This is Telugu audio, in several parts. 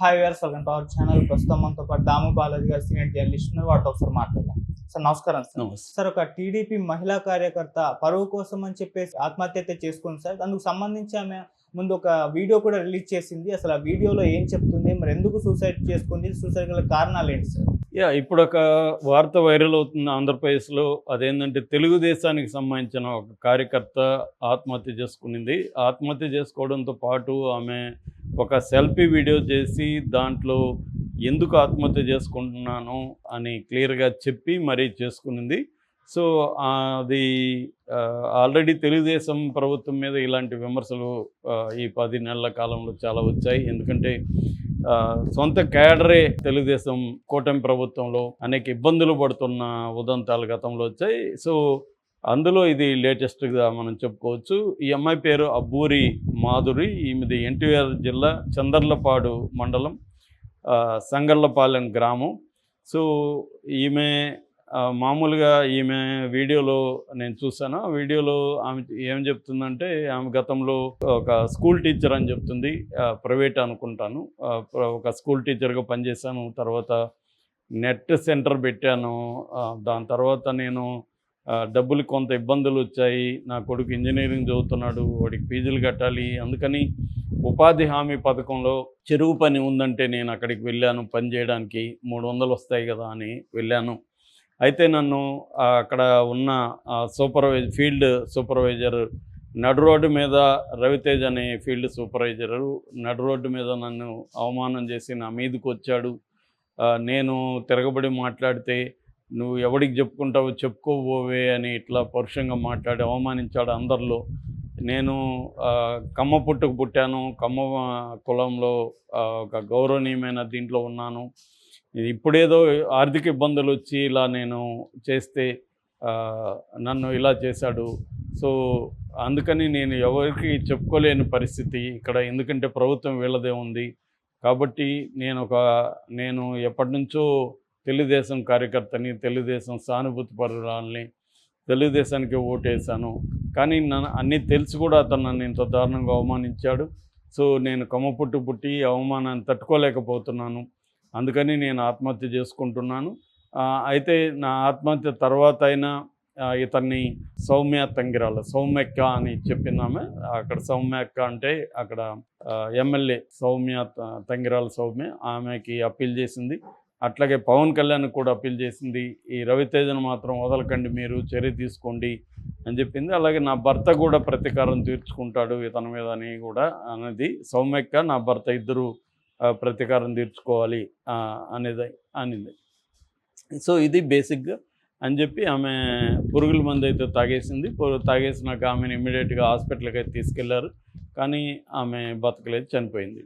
Hi viewers welcome to our channel ప్రస్తుతం మనతో పాటు దాము బాలాజీ గారు సీనియర్ జర్నలిస్ట్ వాటితో ఒకసారి మాట్లాడదాం. సార్ నమస్కారం సార్. సార్ ఒక టీడీపీ మహిళా కార్యకర్త పరువు కోసం అని చెప్పేసి ఆత్మహత్య అయితే చేసుకుంది సార్. అందుకు సంబంధించి ఆమె ముందు ఒక వీడియో కూడా రిలీజ్ చేసింది. అసలు ఆ వీడియోలో ఏం చెప్తుంది? మరి ఎందుకు సూసైడ్ చేసుకుంది? సూసైడ్ గల కారణాలు ఏంటి సార్? యా ఇప్పుడు ఒక వార్త వైరల్ అవుతుంది ఆంధ్రప్రదేశ్లో. అదేంటంటే తెలుగుదేశానికి సంబంధించిన ఒక కార్యకర్త ఆత్మహత్య చేసుకునింది. ఆత్మహత్య చేసుకోవడంతో పాటు ఆమె ఒక సెల్ఫీ వీడియో చేసి దాంట్లో ఎందుకు ఆత్మహత్య చేసుకుంటున్నాను అని క్లియర్గా చెప్పి మరీ చేసుకునింది. సో అది ఆల్రెడీ తెలుగుదేశం ప్రభుత్వం మీద ఇలాంటి విమర్శలు ఈ పది నెలల కాలంలో చాలా వచ్చాయి. ఎందుకంటే సొంత క్యాడరే తెలుగుదేశం కూటమి ప్రభుత్వంలో అనేక ఇబ్బందులు పడుతున్న ఉదంతాలు గతంలో వచ్చాయి. సో అందులో ఇది లేటెస్ట్గా మనం చెప్పుకోవచ్చు. ఈ అమ్మాయి పేరు అబ్బూరి మాధురి. ఈమెది ఎన్టీఆర్ జిల్లా చందర్లపాడు మండలం సంగర్లపాలెం గ్రామం. సో ఈమె మామూలుగా ఈమె వీడియోలో నేను చూసాను వీడియోలో ఆమె ఏం చెప్తుందంటే ఆమె గతంలో ఒక స్కూల్ టీచర్ అని చెప్తుంది. ప్రైవేట్ అనుకుంటాను. ఒక స్కూల్ టీచర్గా పనిచేశాను. తర్వాత నెట్ సెంటర్ పెట్టాను. దాని తర్వాత నేను డబ్బులు కొంత ఇబ్బందులు వచ్చాయి. నా కొడుకు ఇంజనీరింగ్ చదువుతున్నాడు. వాడికి ఫీజులు కట్టాలి. అందుకని ఉపాధి హామీ పథకంలో చెరువు పని ఉందంటే నేను అక్కడికి వెళ్ళాను పని చేయడానికి. మూడు వందలు వస్తాయి కదా అని వెళ్ళాను. అయితే నన్ను అక్కడ ఉన్న సూపర్వైజ్ ఫీల్డ్ సూపర్వైజర్ నడు రోడ్డు మీద రవితేజ్ అనే ఫీల్డ్ సూపర్వైజరు నడు రోడ్డు మీద నన్ను అవమానం చేసి నా మీదకి వచ్చాడు. నేను తిరగబడి మాట్లాడితే నువ్వు ఎవడికి చెప్పుకుంటావు చెప్పుకోబోవే అని ఇట్లా పరుషంగా మాట్లాడి అవమానించాడు అందరిలో. నేను కమ్మ పుట్టుకు పుట్టాను. కమ్మ కులంలో ఒక గౌరవనీయమైన దీంట్లో ఉన్నాను. ఇప్పుడేదో ఆర్థిక ఇబ్బందులు వచ్చి ఇలా నేను చేస్తే నన్ను ఇలా చేశాడు. సో అందుకని నేను ఎవరికి చెప్పుకోలేని పరిస్థితి ఇక్కడ. ఎందుకంటే ప్రభుత్వం వీళ్ళదే ఉంది. కాబట్టి నేను ఒక నేను ఎప్పటి నుంచో తెలుగుదేశం కార్యకర్తని తెలుగుదేశం సానుభూతి పరురాలని తెలుగుదేశానికి ఓటేశాను. కానీ నన్ను అన్నీ తెలిసి కూడా అతను నన్ను ఇంత దారుణంగా అవమానించాడు. సో నేను కమ్మ పుట్టు పుట్టి అవమానాన్ని తట్టుకోలేకపోతున్నాను. అందుకని నేను ఆత్మహత్య చేసుకుంటున్నాను. అయితే నా ఆత్మహత్య తర్వాత అయినా ఇతన్ని సౌమ్య తంగిరాల సౌమ్యక్క అని చెప్పిందామె అక్కడ సౌమ్యక్క అంటే అక్కడ ఎమ్మెల్యే సౌమ్య తంగిరాల సౌమ్య ఆమెకి అప్పీల్ చేసింది. అట్లాగే పవన్ కళ్యాణ్ కూడా అప్పీల్ చేసింది. ఈ రవితేజను మాత్రం వదలకండి మీరు చర్య తీసుకోండి అని చెప్పింది. అలాగే నా భర్త కూడా ప్రతీకారం తీర్చుకుంటాడు ఇతని మీద అని కూడా అనేది సౌమ్యక్క నా భర్త ఇద్దరు ప్రతీకారం తీర్చుకోవాలి అనేది అనింది. సో ఇది బేసిక్గా అని చెప్పి ఆమె పురుగుల మందు అయితే తాగేసింది. తాగేసినాక ఆమెను ఇమ్మీడియట్గా హాస్పిటల్కి అయితే తీసుకెళ్ళారు. కానీ ఆమె బతకలేదు చనిపోయింది.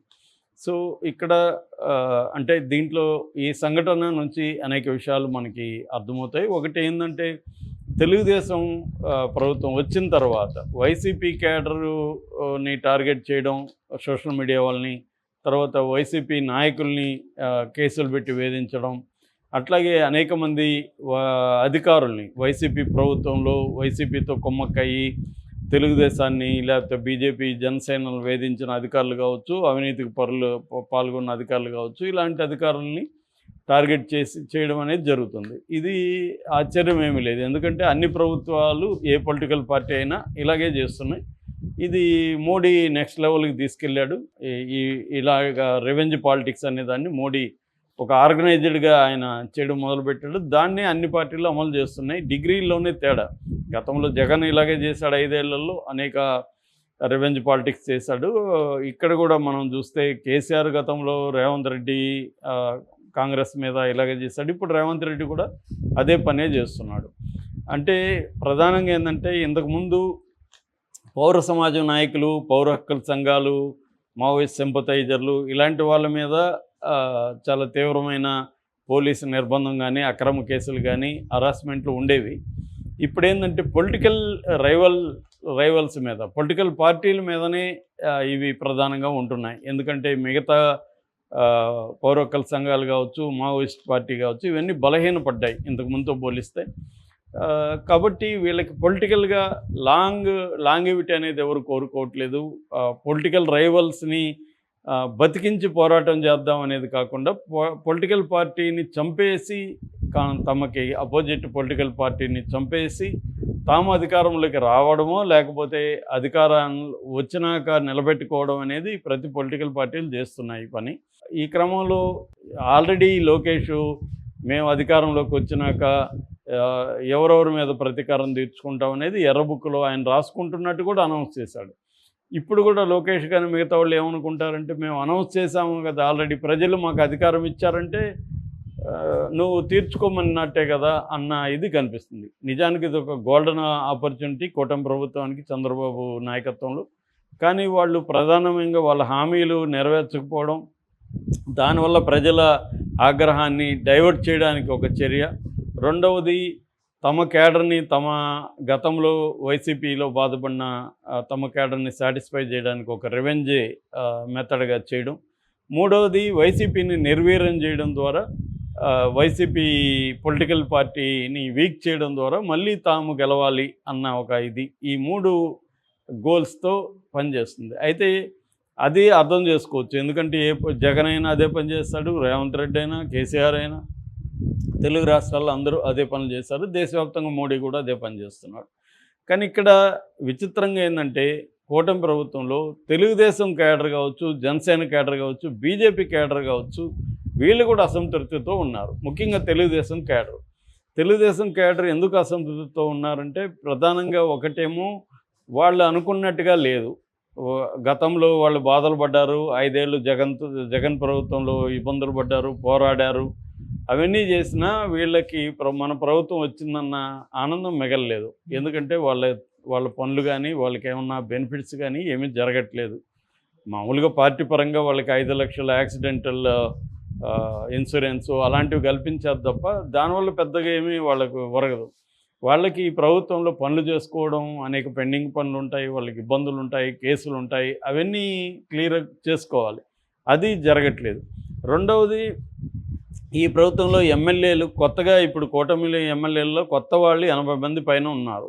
సో ఇక్కడ అంటే దీంట్లో ఈ సంఘటన నుంచి అనేక విషయాలు మనకి అర్థమవుతాయి. ఒకటి ఏంటంటే తెలుగుదేశం ప్రభుత్వం వచ్చిన తర్వాత వైసీపీ క్యాడరుని టార్గెట్ చేయడం సోషల్ మీడియా వాళ్ళని తర్వాత వైసీపీ నాయకుల్ని కేసులు పెట్టి వేధించడం అట్లాగే అనేక మంది అధికారుల్ని వైసీపీ ప్రభుత్వంలో వైసీపీతో కొమ్మక్కయ్యి తెలుగుదేశాన్ని లేకపోతే బీజేపీ జనసేనలు వేధించిన అధికారులు కావచ్చు అవినీతికి పరులు పాల్గొన్న అధికారులు కావచ్చు ఇలాంటి అధికారుల్ని టార్గెట్ చేసి చేయడం అనేది జరుగుతుంది. ఇది ఆశ్చర్యం ఏమీ లేదు. ఎందుకంటే అన్ని ప్రభుత్వాలు ఏ పొలిటికల్ పార్టీ అయినా ఇలాగే చేస్తున్నాయి. ఇది మోడీ నెక్స్ట్ లెవెల్కి తీసుకెళ్ళాడు. ఈ- ఇలాగ రెవెంజ్ పాలిటిక్స్ అనే దాన్ని మోడీ ఒక ఆర్గనైజ్డ్గా ఆయన చేయడం మొదలుపెట్టాడు. దాన్ని అన్ని పార్టీలు అమలు చేస్తున్నాయి. డిగ్రీలోనే తేడా. గతంలో జగన్ ఇలాగే చేశాడు ఐదేళ్ళలో. అనేక రెవెంజ్ పాలిటిక్స్ చేశాడు. ఇక్కడ కూడా మనం చూస్తే కేసీఆర్ గతంలో రేవంత్ రెడ్డి కాంగ్రెస్ మీద ఇలాగే చేశాడు. ఇప్పుడు రేవంత్ రెడ్డి కూడా అదే పనే చేస్తున్నాడు. అంటే ప్రధానంగా ఏంటంటే ఇంతకుముందు పౌర సమాజం నాయకులు పౌర హక్కుల సంఘాలు మావోయిస్ట్ సింపతైజర్లు ఇలాంటి వాళ్ళ మీద చాలా తీవ్రమైన పోలీసు నిర్బంధం కానీ అక్రమ కేసులు కానీ హరాస్మెంట్లు ఉండేవి. ఇప్పుడు ఏంటంటే పొలిటికల్ రైవల్ రైవల్స్ మీద పొలిటికల్ పార్టీల మీదనే ఇవి ప్రధానంగా ఉంటున్నాయి. ఎందుకంటే మిగతా ఆ, పౌర హక్కుల సంఘాలు కావచ్చు మావోయిస్ట్ పార్టీ కావచ్చు ఇవన్నీ బలహీనపడ్డాయి. ఇంతకు ముందుతో పోలిస్తే కాబట్టి వీళ్ళకి పొలిటికల్గా లాంగ్ లాంగివిటీ అనేది ఎవరు కోరుకోవట్లేదు. పొలిటికల్ రైవల్స్ని బతికించి పోరాటం చేద్దాం అనేది కాకుండా పొలిటికల్ పార్టీని చంపేసి కా- తమకి అపోజిట్ పొలిటికల్ పార్టీని చంపేసి తాము అధికారంలోకి రావడమో లేకపోతే అధికారం వచ్చినాక నిలబెట్టుకోవడం అనేది ప్రతి పొలిటికల్ పార్టీలు చేస్తున్నాయి పని. ఈ క్రమంలో ఆల్రెడీ లోకేష్ మేము అధికారంలోకి వచ్చినాక ఎవరెవరి మీద ప్రతీకారం తీర్చుకుంటాం అనేది ఎర్రబుక్లో ఆయన రాసుకుంటున్నట్టు కూడా అనౌన్స్ చేశాడు. ఇప్పుడు కూడా లోకేష్ కానీ మిగతా వాళ్ళు ఏమనుకుంటారంటే మేము అనౌన్స్ చేసాము కదా ఆల్రెడీ ప్రజలు మాకు అధికారం ఇచ్చారంటే నువ్వు తీర్చుకోమన్నట్టే కదా అన్న ఇది కనిపిస్తుంది. నిజానికి ఇది ఒక గోల్డెన్ ఆపర్చునిటీ కూటమి ప్రభుత్వానికి చంద్రబాబు నాయకత్వంలో. కానీ వాళ్ళు ప్రధానంగా వాళ్ళ హామీలు నెరవేర్చకపోవడం దానివల్ల ప్రజల ఆగ్రహాన్ని డైవర్ట్ చేయడానికి ఒక చర్య. రెండవది తమ కేడర్ని తమ గతంలో వైసీపీలో బాధపడిన తమ కేడర్ని సాటిస్ఫై చేయడానికి ఒక రివెంజ్ మెథడ్గా చేయడం. మూడవది వైసీపీని నిర్వీర్యం చేయడం ద్వారా వైసీపీ పొలిటికల్ పార్టీని వీక్ చేయడం ద్వారా మళ్ళీ తాము గెలవాలి అన్న ఒక ఇది ఈ మూడు గోల్స్తో పనిచేస్తుంది. అయితే అది అర్థం చేసుకోవచ్చు. ఎందుకంటే ఏ జగన్ అయినా అదే పని చేస్తాడు రేవంత్ రెడ్డి అయినా కేసీఆర్ అయినా తెలుగు రాష్ట్రాల్లో అందరూ అదే పనులు చేశారు దేశవ్యాప్తంగా మోడీ కూడా అదే పని చేస్తున్నాడు. కానీ ఇక్కడ విచిత్రంగా ఏంటంటే కూటమి ప్రభుత్వంలో తెలుగుదేశం కేడర్ కావచ్చు జనసేన కేడర్ కావచ్చు బీజేపీ కేడర్ కావచ్చు వీళ్ళు కూడా అసంతృప్తితో ఉన్నారు. ముఖ్యంగా తెలుగుదేశం కేడర్ తెలుగుదేశం కేడర్ ఎందుకు అసంతృప్తితో ఉన్నారంటే ప్రధానంగా ఒకటేమో వాళ్ళు అనుకున్నట్టుగా లేదు. గతంలో వాళ్ళు బాధలు పడ్డారు. ఐదేళ్ళు జగన్ జగన్ ప్రభుత్వంలో ఇబ్బందులు పడ్డారు పోరాడారు. అవన్నీ చేసినా వీళ్ళకి మన ప్రభుత్వం వచ్చిందన్న ఆనందం మిగలలేదు. ఎందుకంటే వాళ్ళ వాళ్ళ పనులు కానీ వాళ్ళకి ఏమన్నా బెనిఫిట్స్ కానీ ఏమీ జరగట్లేదు. మామూలుగా పార్టీ పరంగా వాళ్ళకి ఐదు లక్షల యాక్సిడెంటల్ ఇన్సూరెన్స్ అలాంటివి కల్పించారు తప్ప దానివల్ల పెద్దగా ఏమీ వాళ్ళకు ఒరగదు. వాళ్ళకి ఈ ప్రభుత్వంలో పనులు చేసుకోవడం అనేక పెండింగ్ పనులు ఉంటాయి వాళ్ళకి ఇబ్బందులు ఉంటాయి కేసులు ఉంటాయి అవన్నీ క్లియర్ చేసుకోవాలి. అది జరగట్లేదు. రెండవది ఈ ప్రభుత్వంలో ఎమ్మెల్యేలు కొత్తగా ఇప్పుడు కూటమిలో ఎమ్మెల్యేలలో కొత్త వాళ్ళు ఎనభై మంది పైన ఉన్నారు.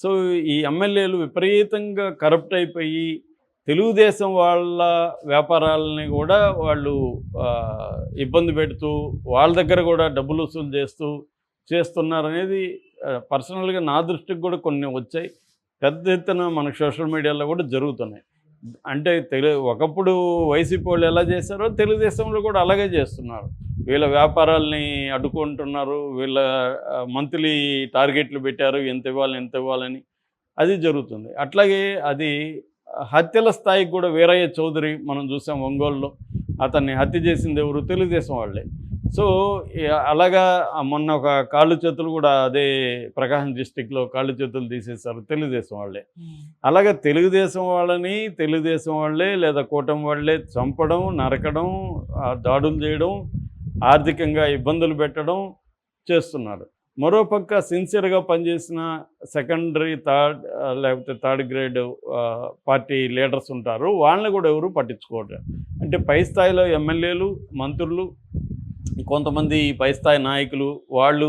సో ఈ ఎమ్మెల్యేలు విపరీతంగా కరప్ట్ అయిపోయి తెలుగుదేశం వాళ్ళ వ్యాపారాలని కూడా వాళ్ళు ఇబ్బంది పెడుతూ వాళ్ళ దగ్గర కూడా డబ్బులు వసూలు చేస్తూ చేస్తున్నారనేది పర్సనల్గా నా దృష్టికి కూడా కొన్ని వచ్చాయి. పెద్ద ఎత్తున మనకు సోషల్ మీడియాలో కూడా జరుగుతున్నాయి. అంటే తెలు ఒకప్పుడు వైసీపీ వాళ్ళు ఎలా చేశారో తెలుగుదేశంలో కూడా అలాగే చేస్తున్నారు. వీళ్ళ వ్యాపారాల్ని అడ్డుకుంటున్నారు వీళ్ళ మంత్లీ టార్గెట్లు పెట్టారు ఎంత ఇవ్వాలి ఎంత ఇవ్వాలని. అది జరుగుతుంది. అట్లాగే అది హత్యల స్థాయికి కూడా వీరయ్య చౌదరి మనం చూసాం ఒంగోలులో. అతన్ని హత్య చేసింది ఎవరు? తెలుగుదేశం వాళ్ళే. సో అలాగా మొన్న ఒక కాళ్ళు చేతులు కూడా అదే ప్రకాశం డిస్టిక్లో కాళ్ళు చేతులు తీసేశారు తెలుగుదేశం వాళ్ళే. అలాగే తెలుగుదేశం వాళ్ళని తెలుగుదేశం వాళ్ళే లేదా కూటమి వాళ్ళే చంపడం నరకడం దాడులు చేయడం ఆర్థికంగా ఇబ్బందులు పెట్టడం చేస్తున్నారు. మరోపక్క సిన్సియర్గా పనిచేసిన సెకండరీ థర్డ్ లేకపోతే థర్డ్ గ్రేడ్ పార్టీ లీడర్స్ ఉంటారు. వాళ్ళని కూడా ఎవరు పట్టించుకోవట్లేదు అంటే పై స్థాయిలో ఎమ్మెల్యేలు మంత్రులు కొంతమంది పై స్థాయి నాయకులు వాళ్ళు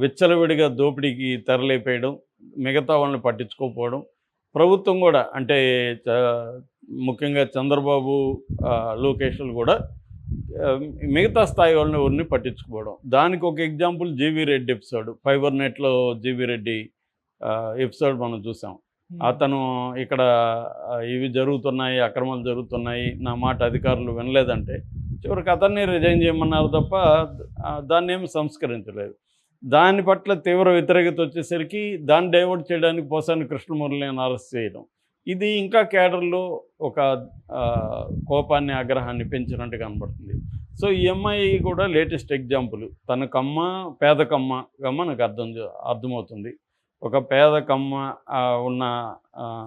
విచ్చలవిడిగా దోపిడీకి తెరలేపేయడం మిగతా వాళ్ళని పట్టించుకోకపోవడం ప్రభుత్వం కూడా అంటే చ- ముఖ్యంగా చంద్రబాబు లోకేష్లు కూడా మిగతా స్థాయి వాళ్ళని ఎవరిని పట్టించుకోవడం దానికి ఒక example G V Reddy episode fiber నెట్లో జీవీ రెడ్డి ఎపిసోడ్ మనం చూసాం. అతను ఇక్కడ ఇవి జరుగుతున్నాయి అక్రమాలు జరుగుతున్నాయి నా మాట అధికారులు వినలేదంటే చివరికి అతన్ని రిజైన్ చేయమన్నారు తప్ప దాన్ని ఏమి సంస్కరించలేదు. దాని పట్ల తీవ్ర వ్యతిరేకత వచ్చేసరికి దాన్ని డైవర్ట్ చేయడానికి పోసాని కృష్ణమురళిని అరెస్ట్ చేయడం. ఇది ఇంకా కేడర్లో ఒక కోపాన్ని ఆగ్రహాన్ని పెంచినట్టు కనబడుతుంది. సో ఈ అమ్మాయి కూడా లేటెస్ట్ ఎగ్జాంపుల్ తన కమ్మ పేద కమ్మ మనకు అర్థం చే- అర్థమవుతుంది. ఒక పేద కమ్మ ఉన్న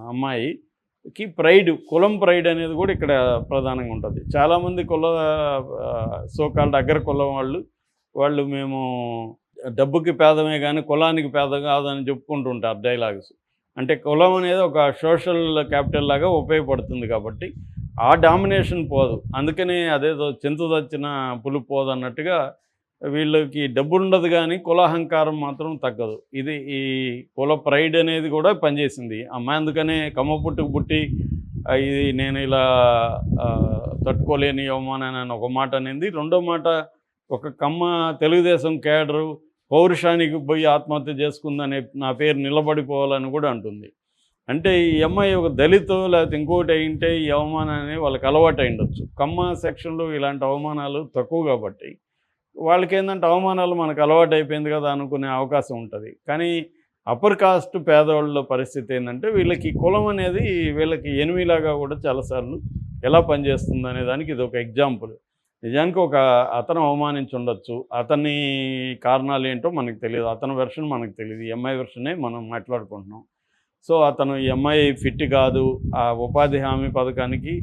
అమ్మాయి కి ప్రైడ్ కులం ప్రైడ్ అనేది కూడా ఇక్కడ ప్రధానంగా ఉంటుంది. చాలామంది కుల సోకాల్డ్ అగ్ర కులం వాళ్ళు వాళ్ళు మేము డబ్బుకి పేదమే కానీ కులానికి పేద కాదని చెప్పుకుంటూ ఉంటారు డైలాగ్స్. అంటే కులం అనేది ఒక సోషల్ క్యాపిటల్ లాగా ఉపయోగపడుతుంది కాబట్టి ఆ డామినేషన్ పోదు. అందుకని అదేదో చింత చచ్చిన పులుపు పోదు అన్నట్టుగా వీళ్ళకి డబ్బు ఉండదు కానీ కులహంకారం మాత్రం తగ్గదు. ఇది ఈ కుల ప్రైడ్ అనేది కూడా పనిచేసింది. అమ్మాయి అందుకనే కమ్మ పుట్టుకు పుట్టి ఇది నేను ఇలా తట్టుకోలేని అవమానాన్ని అని ఒక మాట అనేది. రెండో మాట ఒక కమ్మ తెలుగుదేశం కేడరు పౌరుషానికి పోయి ఆత్మహత్య చేసుకుందనే నా పేరు నిలబడిపోవాలని కూడా అంటుంది. అంటే ఈ అమ్మాయి ఒక దళిత లేకపోతే ఇంకోటి అయింటే ఈ అవమానాన్ని వాళ్ళకి అలవాటు అయి ఉండొచ్చు కమ్మ సెక్షన్లో ఇలాంటి అవమానాలు తక్కువ కాబట్టి వాళ్ళకి ఏంటంటే అవమానాలు మనకు అలవాటు అయిపోయింది కదా అనుకునే అవకాశం ఉంటుంది. కానీ అప్పర్ కాస్ట్ పేదవాళ్ళ పరిస్థితి ఏంటంటే వీళ్ళకి కులం అనేది వీళ్ళకి ఎనిమిలాగా కూడా చాలాసార్లు ఎలా పనిచేస్తుంది అనే దానికి ఇది ఒక ఎగ్జాంపుల్ నిజానికి ఒక అతను అవమానించి ఉండొచ్చు. అతని కారణాలు ఏంటో మనకు తెలియదు. అతని వెర్షన్ మనకు తెలియదు. ఎంఐ వెర్షనే మనం మాట్లాడుకుంటున్నాం. సో అతను ఎంఐ ఫిట్ కాదు. ఆ ఉపాధి హామీ పథకానికి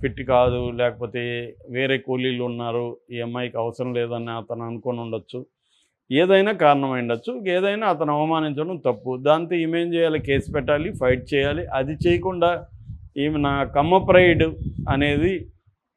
ఫిట్ కాదు లేకపోతే వేరే కూలీలు ఉన్నారు ఈ అమ్మాయికి అవసరం లేదని అతను అనుకొని ఉండొచ్చు. ఏదైనా కారణం అయి ఉండొచ్చు. ఏదైనా అతను అవమానించడం తప్పు. దాంతో ఈమెం చేయాలి? కేసు పెట్టాలి? ఫైట్ చేయాలి? అది చేయకుండా ఈమె నా కమ్మ ప్రైడ్ అనేది